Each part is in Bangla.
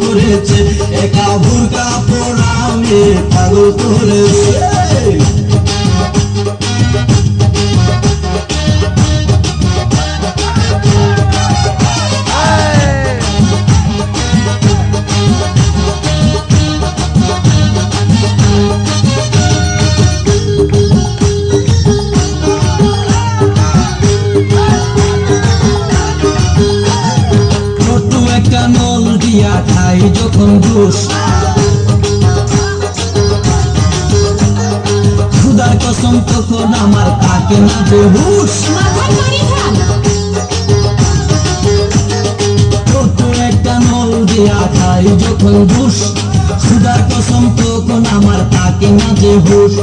করেছে একা বুরকা পরা মেয়ে পাগল করেছে। তখন আমার তাকে না বেহুশ। একটা নল দিয়া খাই যখন জুস সুদার কসম তখন আমার তাকে না যে হুশ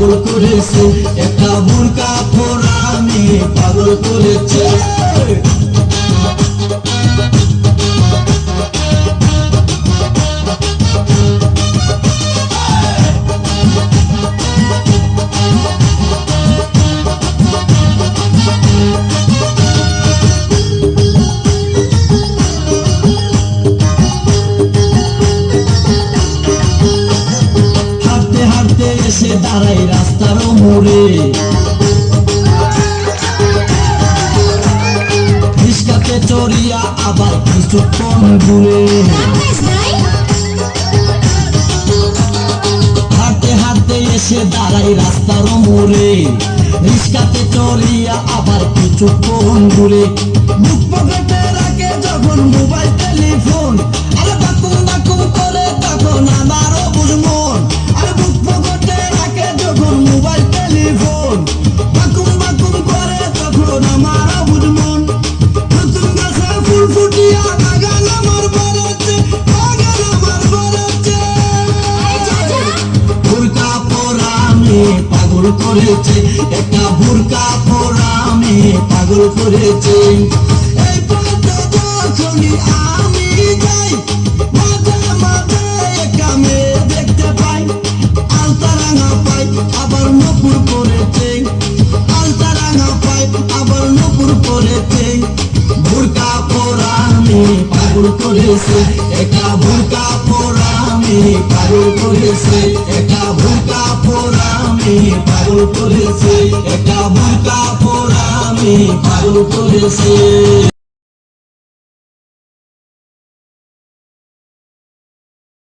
পাগল করেছে একটা বুড়কা পরা মেয়ে পাগল করেছে। কিছুক্ষণ আকাশ নাই হাঁটতে হাঁটতে এসে দাঁড়াই রাস্তার মোড়ে। রিস্কাতে চড়িয়া আবার কিছুক্ষণ ঘুরে করেছে, একটা বুরকা পরা মেয়ে পাগল করেছে। এই পথে যখনই আমি যাই, মাঝে মাঝে একা মেয়ে দেখতে পাই, আলতা রাঙা পাই, আবার নপুর করেছে মেয়ে পাগল করেছে, একটা বুরকা পাগল করেছে, একটা মেয়ে পাগল করেছে একটা বুকা পোড়া আমি পাগল করেছে।